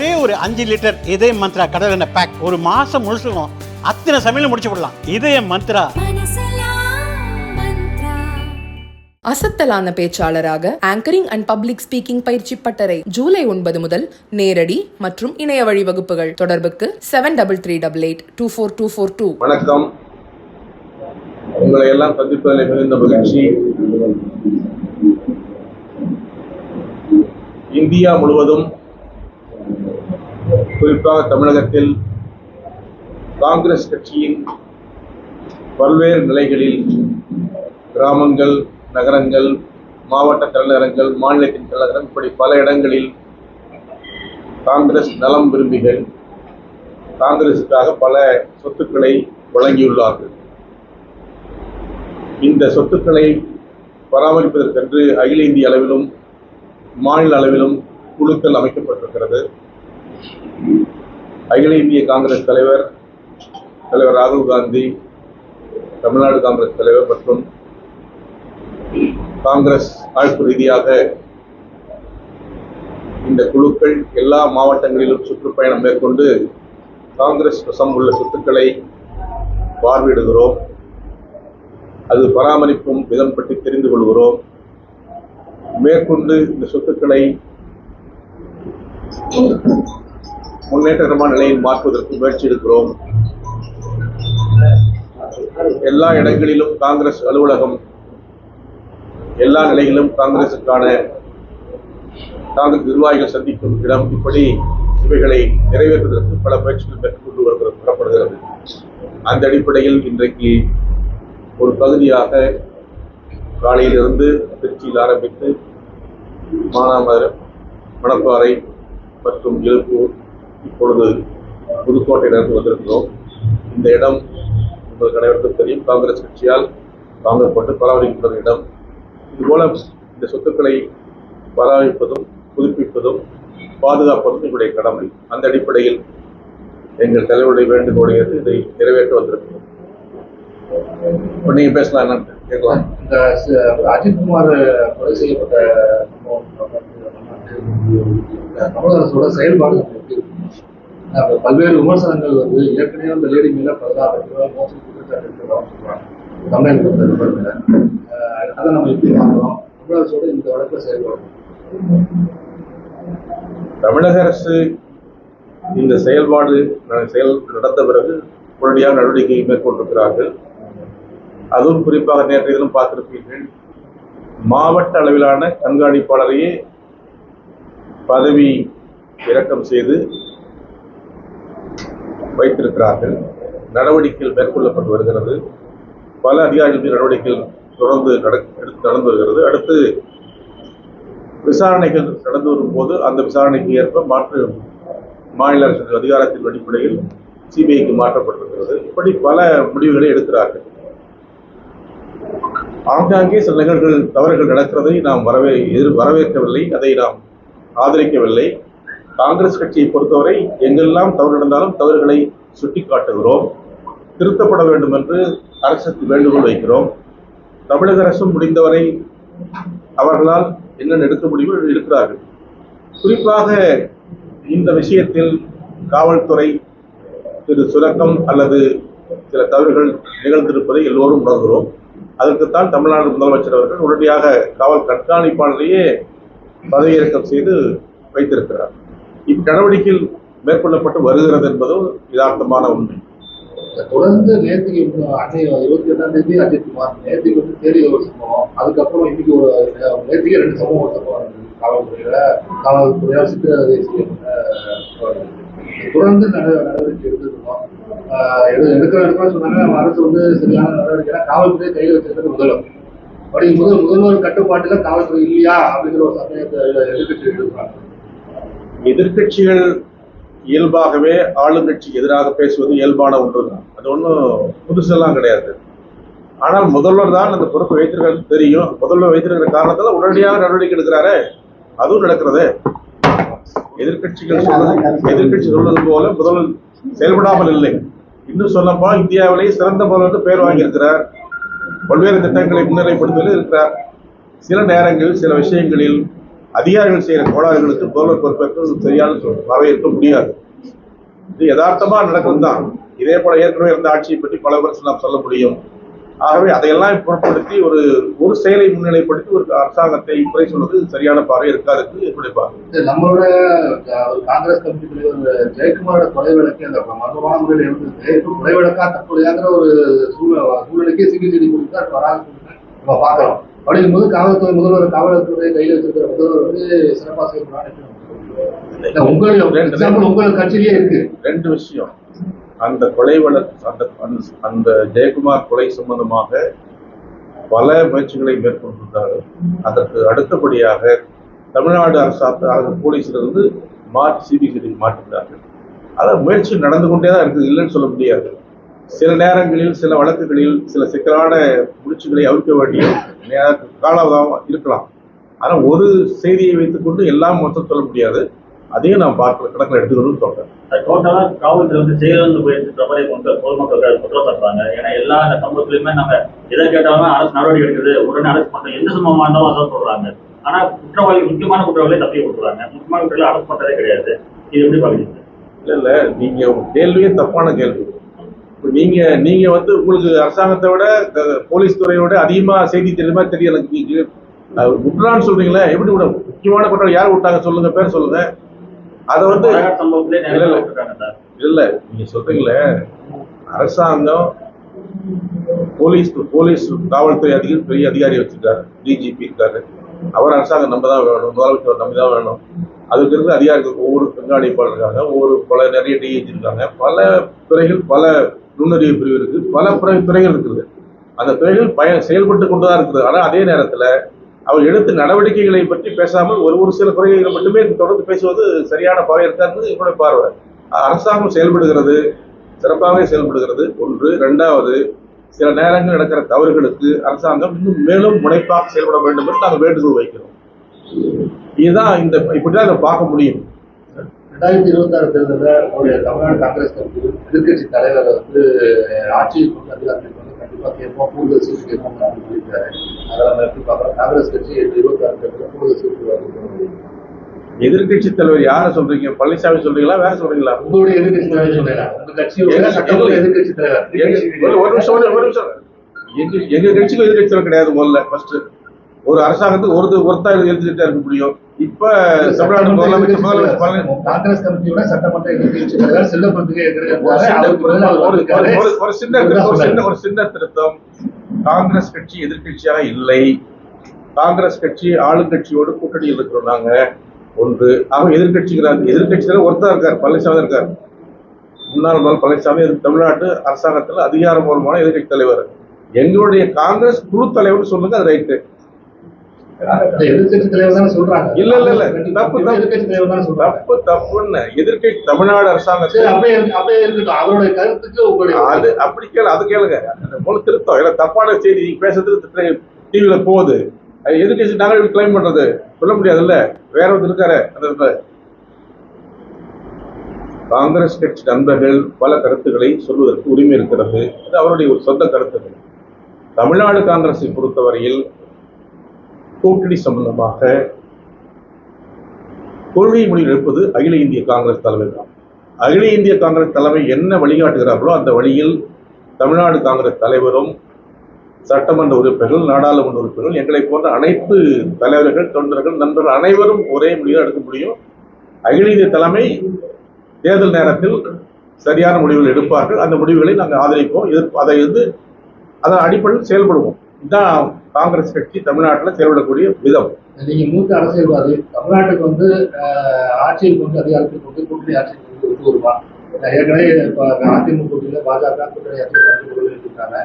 ஒரே ஒரு அஞ்சு லிட்டர் இதய மந்த்ரா கடல் எண்ணெய் பேக் ஒரு மாசம் முழுசுக்கும் அத்தனை சமையலும் முடிச்சு விடலாம். இதய மந்த்ரா. அசத்தலான பேச்சாளராக ஆங்கரிங் அண்ட் பப்ளிக் ஸ்பீக்கிங் பயிற்சி பட்டறை ஜூலை ஒன்பது முதல் நேரடி மற்றும் இணைய வழி வகுப்புகள் தொடர்புக்கு seven double three double eight two four two four two வணக்கம். உங்களை எல்லாம் சந்திப்பதில் மிகுந்த மகிழ்ச்சி. இந்தியா முழுவதும் குறிப்பாக தமிழகத்தில் காங்கிரஸ் கட்சியின் பல்வேறு நிலைகளில் கிராமங்கள் நகரங்கள் மாவட்ட தலைநகரங்கள் மாநிலத்தின் தலைநகரம் இப்படி பல இடங்களில் காங்கிரஸ் நலம் விரும்பிகள் காங்கிரசுக்காக பல சொத்துக்களை வழங்கியுள்ளார்கள். இந்த சொத்துக்களை பராமரிப்பதற்கென்று அகில இந்திய அளவிலும் மாநில அளவிலும் குழுக்கள் அமைக்கப்பட்டிருக்கிறது. அகில இந்திய காங்கிரஸ் தலைவர் தலைவர் ராகுல் காந்தி தமிழ்நாடு காங்கிரஸ் தலைவர் மற்றும் காங்கிரஸ் அமைப்பு ரீதியாக இந்த குழுக்கள் எல்லா மாவட்டங்களிலும் சுற்றுப்பயணம் மேற்கொண்டு காங்கிரஸ் வசம் உள்ள சொத்துக்களை பார்வையிடுகிறோம். அது பராமரிப்பும் விதம் பற்றி தெரிந்து கொள்கிறோம். மேற்கொண்டு இந்த சொத்துக்களை முன்னேற்றமான நிலையை மாற்றுவதற்கு முயற்சி எடுக்கிறோம். எல்லா இடங்களிலும் காங்கிரஸ் அலுவலகம் எல்லா நிலைகளிலும் காங்கிரசுக்கான காங்கிரஸ் நிர்வாகிகள் சந்திக்கும் இடம் இப்படி இவைகளை நிறைவேற்றுவதற்கு பல முயற்சிகள் மேற்கொண்டு வருகிறது புறப்படுகிறது. அந்த அடிப்படையில் இன்றைக்கு ஒரு பகுதியாக காலையிலிருந்து திருச்சியில் ஆரம்பித்து மானாமதுரம் மணப்பாறை மற்றும் எழுப்பூர் இப்பொழுது புதுக்கோட்டையிலிருந்து வந்திருக்கிறோம். இந்த இடம் உங்களுக்கு அனைவருக்கும் தெரியும். காங்கிரஸ் கட்சியால் வாங்கப்பட்டு பராமரிக்கப்பட்ட இடம். இதுபோல இந்த சொத்துக்களை பராமரிப்பதும் புதுப்பிப்பதும் பாதுகாப்பதும் எங்களுடைய கடமை. அந்த அடிப்படையில் எங்கள் தலைவருடைய வேண்டுகோளையது இதை நிறைவேற்ற வந்திருக்கிறோம். இப்போ பேசலாம் என்னன்னு கேட்கலாம். இந்த அஜித்குமார் கொலை செய்யப்பட்ட தமிழக அரசோட செயல்பாடு பல்வேறு விமர்சனங்கள் வந்து ஏற்கனவே அந்த லேடி மேல பதினாறு மோசடி குற்றச்சாட்டு இருக்கிறோம் சொல்றாங்க. தமிழக மேல. அதை நம்ம எப்படி பார்க்கிறோம்? தமிழக அரசோட இந்த வழக்குல செயல்படும் தமிழக அரசு இந்த செயல்பாடு ந- செயல் நடந்த பிறகு உடனடியாக நடவடிக்கை மேற்கொண்டிருக்கிறார்கள். அதுவும் குறிப்பாக நேற்றைய தினம் பார்த்திருப்பீர்கள். மாவட்ட அளவிலான கண்காணிப்பாளரையே பதவி இறக்கம் செய்து வைத்திருக்கிறார்கள். நடவடிக்கைகள் மேற்கொள்ளப்பட்டு வருகிறது. பல அதிகாரிகள் நடவடிக்கைகள் தொடர்ந்து நட- நடந்து வருகிறது. அடுத்து விசாரணைகள் நடந்து வரும்போது அந்த விசாரணைக்கு ஏற்ப மாற்று மாநில அரசு அதிகாரத்தின் அடிப்படையில் சிபிஐக்கு மாற்றப்பட்டிருக்கிறது. இப்படி பல முடிவுகளை எடுக்கிறார்கள். ஆங்காங்கே சில நிகழ்வுகள் தவறுகள் நடக்கிறதை நாம் வரவே எதிர் வரவேற்கவில்லை. அதை நாம் ஆதரிக்கவில்லை. காங்கிரஸ் கட்சியை பொறுத்தவரை எங்கெல்லாம் தவறு நடந்தாலும் தவறுகளை சுட்டிக்காட்டுகிறோம். திருத்தப்பட வேண்டும் என்று அரசுக்கு வேண்டுகோள் வைக்கிறோம். தமிழக அரசும் முடிந்தவரை அவர்களால் என்னென்ன எடுக்க முடியும் இருக்கிறார்கள். குறிப்பாக இந்த விஷயத்தில் காவல்துறை சிறு சுரக்கம் அல்லது சில தவறுகள் நிகழ்ந்திருப்பதை எல்லோரும் உணர்கிறோம். அதற்குத்தான் தமிழ்நாடு முதலமைச்சர் அவர்கள் உடனடியாக காவல் கண்காணிப்பாளரையே பதவியிறக்கம் செய்து வைத்திருக்கிறார். இந்நடவடிக்கையில் மேற்கொள்ளப்பட்டு வருகிறது என்பதும் யதார்த்தமான உண்மை. தொடர்ந்து நேற்றுக்கு அன்னை இருபத்தி எட்டாம் தேதி அஜித்குமார் நேற்றுக்கு வந்து தேடி ஒரு சம்பவம். அதுக்கப்புறம் இன்னைக்கு ஒரு நேற்றுக்கு ரெண்டு சம்பவம் ஒரு சம்பவம் நடந்தது. காவல்துறையில காவல்துறையால் சித்திரவதை தொடர்ந்து நடவடிக்கை எடுத்துருக்கோம் எடுக்கிற இடத்துல சொன்னாங்க அரசு வந்து சரியான நடவடிக்கை காவல்துறையை கையில் வச்சிருக்கிறது முதல்வர். அப்படி முதல் முதல்வர் கட்டுப்பாட்டுல காவல்துறை இல்லையா அப்படிங்கிற ஒரு சந்தேகத்தை எதிர்கட்சி எடுத்துருக்காங்க எதிர்க்கட்சிகள் இயல்பாகவே ஆளுங்கட்சிக்கு எதிராக பேசுவது இயல்பான ஒன்று தான் அது ஒன்றும் புதுசெல்லாம் கிடையாது. ஆனால் முதல்வர் தான் அந்த பொறுப்பை வைத்திருக்கிறது தெரியும். முதல்வர் வைத்திருக்கிற காரணத்தில் உடனடியாக நடவடிக்கை எடுக்கிறாரே. அதுவும் நடக்கிறது. எதிர்கட்சிகள் சொல்வது எதிர்கட்சி சொல்றது போல முதல்வர் செயல்படாமல் இல்லை. இன்னும் சொல்லப்போ இந்தியாவிலேயே சிறந்த முதல்வர் பேர் வாங்கியிருக்கிறார். பல்வேறு திட்டங்களை முன்னிலைப்படுத்துவதில் இருக்கிறார். சில நேரங்களில் சில விஷயங்களில் அதிகாரிகள் செய்கிற கோளாறுகளுக்கு முதல்வர் பொறுப்பேற்று சரியான வரவேற்க முடியாது. இது யதார்த்தமாக நடக்கும் தான் இதே போல ஏற்கனவே இருந்த ஆட்சியை பற்றி பல வருஷம் நாம் சொல்ல முடியும். ஆகவே அதையெல்லாம் பொருட்படுத்தி ஒரு ஒரு செயலை முன்னிலைப்படுத்தி ஒரு அரசாங்கத்தை குறை சொல்வது சரியான பார்வை இருக்காது என்னுடைய பார்வை. நம்மளோட ஒரு காங்கிரஸ் கமிட்டி தலைவர் ஜெயக்குமாரோட கொலை வழக்கு அந்த மர்மமான முறையில் இருந்தது கொலை வழக்கா தற்போதையாங்கிற ஒரு சூழ்நிலை சூழ்நிலைக்கே சிகிச்சை கொடுத்தா வராது. நம்ம பார்க்கலாம். அப்படிங்கும்போது காவல்துறை முதல்வர் காவல்துறை கையில் வச்சிருக்கிற முதல்வர் வந்து சிறப்பாக செயல்படான்னு உங்கள் எக்ஸாம்பிள் உங்கள் கட்சியிலேயே இருக்கு. ரெண்டு விஷயம். அந்த கொலை வழக்கு அந்த அந்த- ஜெயக்குமார் கொலை சம்பந்தமாக பல முயற்சிகளை மேற்கொண்டிருந்தார்கள் அதற்கு அடுத்தபடியாக தமிழ்நாடு அரசு போலீஸிலிருந்து மாற்றி சிபிசிஐடி மாற்றினார்கள் அத முயற்சி நடந்து கொண்டே தான் இருக்குது இல்லைன்னு சொல்ல முடியாது. சில நேரங்களில் சில வழக்குகளில் சில சிக்கலான முடிச்சுகளை அவிழ்க்க வேண்டிய காலாவதாரம் இருக்கலாம். ஆனால் ஒரு செய்தியை வைத்துக்கொண்டு எல்லாம் மொத்தம் சொல்ல முடியாது. அதையும் நான் பார்க்கல கணக்கில் எடுத்துக்கணும்னு சொல்றேன் டோட்டலா காவல்துறை வந்து செயலிழந்து போயிருக்கிற மாதிரி மக்கள் பொதுமக்கள் குற்றம் சாட்டுறாங்க. ஏன்னா எல்லா சம்பவத்திலுமே நம்ம எதை கேட்டாலும் அரசு நடவடிக்கை எடுக்குது. உடனே அரசு பண்ற எந்த சம்பவமா இருந்தாலும் அதான் சொல்றாங்க. ஆனா குற்றவாளி முக்கியமான குற்றவாளியை தப்பி விட்டுறாங்க முக்கியமான குற்றவாளி அரசு பண்றதே கிடையாது. இது எப்படி பாக்குறீங்க? இல்ல இல்ல. நீங்க உங்க கேள்வியே தப்பான கேள்வி. நீங்க நீங்க வந்து உங்களுக்கு அரசாங்கத்தை விட போலீஸ் துறையை விட அதிகமா செய்தி தெரியுமா தெரியல நீங்க அஹ், விட்டுறான்னு சொல்றீங்களே எப்படி விட முக்கியமான குற்றம் யார் விட்டாங்க சொல்லுங்க பேர் சொல்லுங்க. அதை வந்து இல்ல, நீங்க சொல்றீங்களே அரசாங்கம் போலீஸ் போலீஸ் காவல்துறை அதிகாரி பெரிய அதிகாரி வச்சிருக்காரு டிஜிபி இருக்காரு. அவர் அரசாங்கம் நம்ம தான் வேணும் முதலமைச்சர் நம்ம தான் வேணும். அதுக்கு இருக்க அதிகாரிகள் ஒவ்வொரு கண்காணிப்பாளர் இருக்காங்க ஒவ்வொரு பல நிறைய டிஐஜி இருக்காங்க பல துறைகள் பல நுண்ணறிவு பிரிவு இருக்குது பல துறைகள் இருக்குது. அந்த துறைகள் பய செயல்பட்டு கொண்டு தான் இருக்குது. ஆனால் அதே நேரத்தில் அவர் எடுத்த நடவடிக்கைகளை பற்றி பேசாமல் ஒரு ஒரு சில துறைகளை மட்டுமே தொடர்ந்து பேசுவது சரியான பார்வை இருக்காருன்னு என்னுடைய பார்வை. அரசாங்கம் செயல்படுகிறது சிறப்பாகவே செயல்படுகிறது. ஒன்று. ரெண்டாவது சில நேரங்கள் நடக்கிற தவறுகளுக்கு அரசாங்கம் இன்னும் மேலும் முனைப்பாக செயல்பட வேண்டும் என்று நாங்கள் வேண்டுகோள் வைக்கிறோம். இதுதான் இந்த இப்படிதான் இதை பார்க்க முடியும். ரெண்டாயிரத்தி இருபத்தி ஆறு தேர்தலில் நம்முடைய தமிழ்நாடு காங்கிரஸ் கட்சி எதிர்கட்சி தலைவர் வந்து ஆட்சியில் கொண்டு அதிகாரத்தில் வந்து கண்டிப்பாக கேட்போம் கூடுதல் சீட்டு கேட்போம் சொல்லியிருக்காரு. அதை நம்ம எப்படி பார்க்குறோம்? காங்கிரஸ் கட்சி இருபத்தி ஆறு தேர்தலில் கூடுதல் சீட்டு வருது எதிர்க்கட்சி தலைவர் யாரை சொல்றீங்க? பழனிசாமி சொல்றீங்களா? வேற சொல்றீங்களா? உங்களுடைய எதிர்கட்சி தலைவர் சொல்றேன் உங்க கட்சியோட சட்டமன்ற எதிர்கட்சி தலைவர். ஒரு நிமிஷம் ஒரு- ஒரு நிமிஷம். எங்க எங்க கட்சிக்கு எதிர்கட்சி தலைவர் கிடையாது முதல்ல ஃபர்ஸ்ட் ஒரு அரசாங்கத்துக்கு ஒரு ஒருத்தர் எழுதிட்டா இருக்க முடியும். இப்ப தமிழ்நாடு முதலமைச்சர் காங்கிரஸ் கமிட்டியோட சட்டமன்ற எதிர்கட்சி ஒரு சின்ன- ஒரு- சின்ன ஒரு சின்ன திருத்தம். காங்கிரஸ் கட்சி எதிர்க்கட்சியாக இல்லை. காங்கிரஸ் கட்சி ஆளுங்கட்சியோடு கூட்டணியில் இருக்கிறோம் நாங்க ஒன்று. அவங்க எதிர்கட்சிகிறார் எதிர்கட்சியில ஒருத்தர் இருக்கார். பழனிசாமி இருக்கார். முன்னாள் முதல்வர் பழனிசாமி தமிழ்நாட்டு அரசாங்கத்தில் அதிகாரபூர்வமான எதிர்க்கட்சி தலைவர். எங்களுடைய காங்கிரஸ் குழு தலைவர் சொல்லுங்க அது ரைட்டு அந்த எதிர்க்கட்சி தலைவர் தானே சொல்றாங்க இல்ல, இல்ல, இல்ல. தப்பு, தப்பு. எதிர்க்கட்சி தலைவர் தானே சொல்றாங்க. தப்பு தப்புன்னு. எதிர்க்கட்சி தமிழ்நாடு அது அப்படி கேளு அது கேளுங்க. திருத்தம் இல்ல தப்பான செய்தி பேசுறது டிவியில போகுது. கிளைம் பண்றது. சொல்ல முடியாதுல்ல. வேற ஒருத்தர் இருக்காரு அந்த. காங்கிரஸ் கட்சி நண்பர்கள் பல கருத்துக்களை சொல்வதற்கு உரிமை இருக்கிறது. அது அவருடைய ஒரு சொந்த கருத்துக்கள். தமிழ்நாடு காங்கிரஸை பொறுத்தவரையில் கூட்டணி சம்பந்தமாக கொள்கை முடிவு எடுப்பது அகில இந்திய காங்கிரஸ் தலைமை தான் அகில இந்திய காங்கிரஸ் தலைமை என்ன வழிகாட்டுகிறார்களோ அந்த வழியில் தமிழ்நாடு காங்கிரஸ் தலைவரும் சட்டமன்ற உறுப்பினர்கள் நாடாளுமன்ற உறுப்பினர்கள் எங்களை போன்ற அனைத்து தலைவர்கள் தொண்டர்கள் நண்பர்கள் அனைவரும் ஒரே முடிவை எடுக்க முடியும். அகில இந்திய தலைமை தேர்தல் நேரத்தில் சரியான முடிவுகள் எடுப்பார்கள். அந்த முடிவுகளை நாங்கள் ஆதரிப்போம். எதிர்ப்பு அதை வந்து அதன் அடிப்படையில் செயல்படுவோம். இதுதான் காங்கிரஸ் கட்சி தமிழ்நாட்டில் செயல்படக்கூடிய விதம். நீங்க மூத்த அரசியல்வாதி தமிழ்நாட்டுக்கு வந்து அஹ், ஆட்சியில் கொண்டு அதிகாரத்தில் கொண்டு கூட்டணி ஆட்சியில் கொண்டு ஒத்து நான் ஏற்கனவே இப்ப அதிமுக கூட்டணியில பாஜக கூட்டணி இருக்காங்க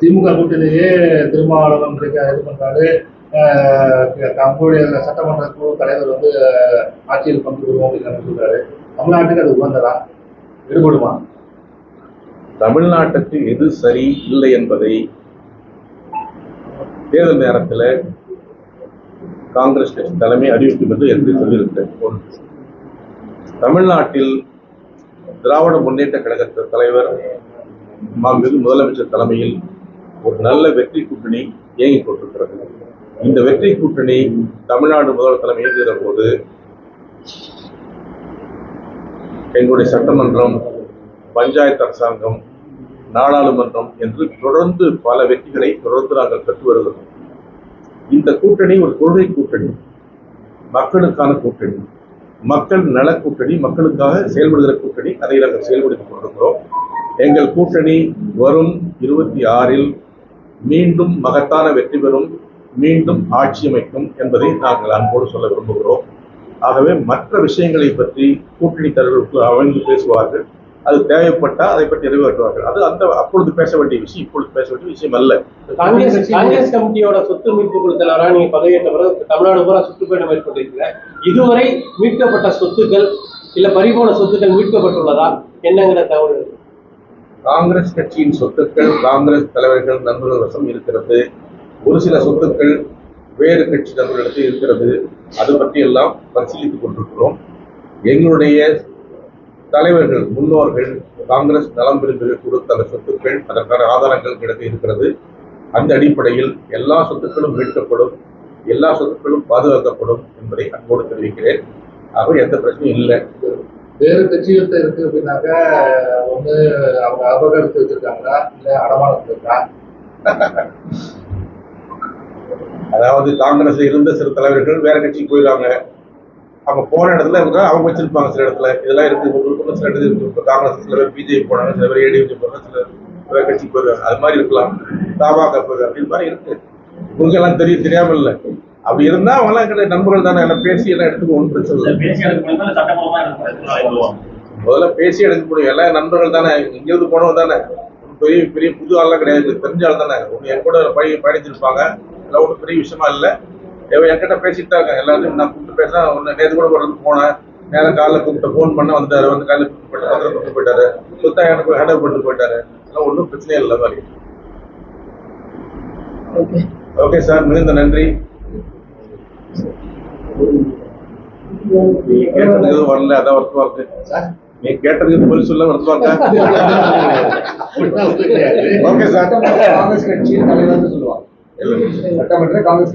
திமுக கூட்டணியிலேயே திருமாவளவன் இது பண்றாரு. அஹ், நம்மளுடைய சட்டமன்ற குழு தலைவர் வந்து ஆட்சியில் பங்கு பெறுவோம் அப்படின்னு சொல்றாரு. தமிழ்நாட்டுக்கு அது உகந்ததா? ஈடுபடுமா தமிழ்நாட்டுக்கு எது சரி இல்லை என்பதை தேர்தல் நேரத்தில் காங்கிரஸ் கட்சி தலைமை அறிவிக்கும் என்று என்று சொல்லியிருக்கிறேன் ஒன்று தமிழ்நாட்டில் திராவிட முன்னேற்ற கழகத்தின் தலைவர் மாண்புமிகு முதலமைச்சர் தலைமையில் ஒரு நல்ல வெற்றி கூட்டணி இயங்கிக் கொண்டிருக்கிறது. இந்த வெற்றி கூட்டணி தமிழ்நாடு முதல்வர் தலைமை இயங்குகிற போது எங்களுடைய சட்டமன்றம் பஞ்சாயத்து அரசாங்கம் நாடாளுமன்றம் என்று தொடர்ந்து பல வெற்றிகளை தொடர்ந்து நாங்கள் பெற்று வருகிறோம். இந்த கூட்டணி ஒரு கொள்கை கூட்டணி மக்களுக்கான கூட்டணி மக்கள் நல கூட்டணி மக்களுக்காக செயல்படுகிற கூட்டணி அதை நாங்கள் செயல்படுத்திக் கொண்டிருக்கிறோம். எங்கள் கூட்டணி வரும் இருபத்தி ஆறில் மீண்டும் மகத்தான வெற்றி பெறும் மீண்டும் ஆட்சி அமைக்கும் என்பதை நாங்கள் அன்போடு சொல்ல விரும்புகிறோம். ஆகவே மற்ற விஷயங்களை பற்றி கூட்டணி தலைவர்களுக்கு அமைந்து பேசுவார்கள். அது தேவைப்பட்டால் அதை பற்றி நிறைவேற்றுவார்கள் அது அந்த அப்பொழுது பேச வேண்டிய விஷயம் இப்பொழுது பேச வேண்டிய விஷயம் அல்ல. காங்கிரஸ் காங்கிரஸ் கமிட்டியோட சொத்து மீட்பு குழு தலைவரா நீங்க பதவியேற்ற பிறகு தமிழ்நாடு பூரா சுற்றுப்பயணம் மேற்கொண்டிருக்கீங்க. இதுவரை மீட்கப்பட்ட சொத்துக்கள் இல்ல பறிபோன சொத்துக்கள் மீட்கப்பட்டுள்ளதா? என்னங்கிற தகவல். காங்கிரஸ் கட்சியின் சொத்துக்கள் காங்கிரஸ் தலைவர்கள் நண்பர்கள் வசம் இருக்கிறது. ஒரு சில சொத்துக்கள் வேறு கட்சி நண்பர்களிடத்தில் இருக்கிறது. அது பற்றி எல்லாம் பரிசீலித்துக் கொண்டிருக்கிறோம். எங்களுடைய தலைவர்கள் முன்னோர்கள் காங்கிரஸ் நலம் விரும்புகிற கொடுத்த சொத்துக்கள் அதற்கான ஆதாரங்கள் கிடைத்து இருக்கிறது. அந்த அடிப்படையில் எல்லா சொத்துக்களும் மீட்கப்படும் எல்லா சொத்துக்களும் பாதுகாக்கப்படும் என்பதை அன்போடு தெரிவிக்கிறேன். ஆகவே எந்த பிரச்சனையும் இல்லை. வேறு கட்சிகள்கிட்ட இருக்கு அப்படின்னாக்க வந்து அவங்க அபகரித்து வச்சிருக்காங்களா இல்ல அடமானத்துல இருக்கா? அதாவது காங்கிரஸ்ல இருந்த சில தலைவர்கள் வேற கட்சிக்கு போயிடுறாங்க. அவங்க போன இடத்துல இருந்தா அவங்க வச்சிருப்பாங்க சில இடத்துல. இதெல்லாம் இருக்கு. உங்களுக்கு சில இடத்துல இருக்கு. இப்போ காங்கிரஸ் சில பேர் பிஜேபி போனாங்க சில பேர் ஏடிஎம்கே போனாங்க சில வேற கட்சிக்கு போயிருக்காங்க அது மாதிரி இருக்கலாம். தாபாக போயிருக்காங்க இது மாதிரி இருக்கு. உங்களுக்கு எல்லாம் தெரியும் தெரியாம இல்லை. அப்படி இருந்தா அவங்க எல்லாம் எங்கிட்ட நண்பர்கள் தானே. எல்லாம் பேசி எல்லாம் எடுத்துக்க ஒன்றும் பிரச்சனை இல்லை. முதல்ல பேசி எடுக்க முடியும். எல்லாம் நண்பர்கள் தானே. இங்கிருந்து போனவங்க தானே. பெரிய பெரிய புது ஆள்லாம் கிடையாது. தெரிஞ்ச ஆள் தானே. ஒன்று என் கூட பழகி பயணிச்சிருப்பாங்க எல்லாம் ஒன்றும் பெரிய விஷயமா இல்லை. என்கிட்ட பேசிட்டு இருக்காங்க எல்லாத்தையும் நான் கூப்பிட்டு பேசினா ஒன்று நேற்று கூட ஒரு இடத்துக்கு போனேன். நேரம் காலைல கூப்பிட்டு ஃபோன் பண்ண வந்தாரு. வந்து காலையில் கூப்பிட்டு வந்து கூப்பிட்டு போயிட்டாரு. சுத்தா எனக்கு ஹேண்டல் பண்ணிட்டு போயிட்டாரு. எல்லாம் ஒன்றும் பிரச்சனையே இல்லை மாதிரி ஓகே சார் மிகுந்த நன்றி. நீ கேட்டதுக்கு எதுவும் வரல. அதான் வருத்தமா இருக்கு நீ கேட்டதுக்கு பதில் சொல்ல வருத்தமா இருக்கா. ஓகே சார் காங்கிரஸ் கட்சியின் தலைவர்னு சொல்லுவாங்க. சட்டமன்ற காங்கிரஸ்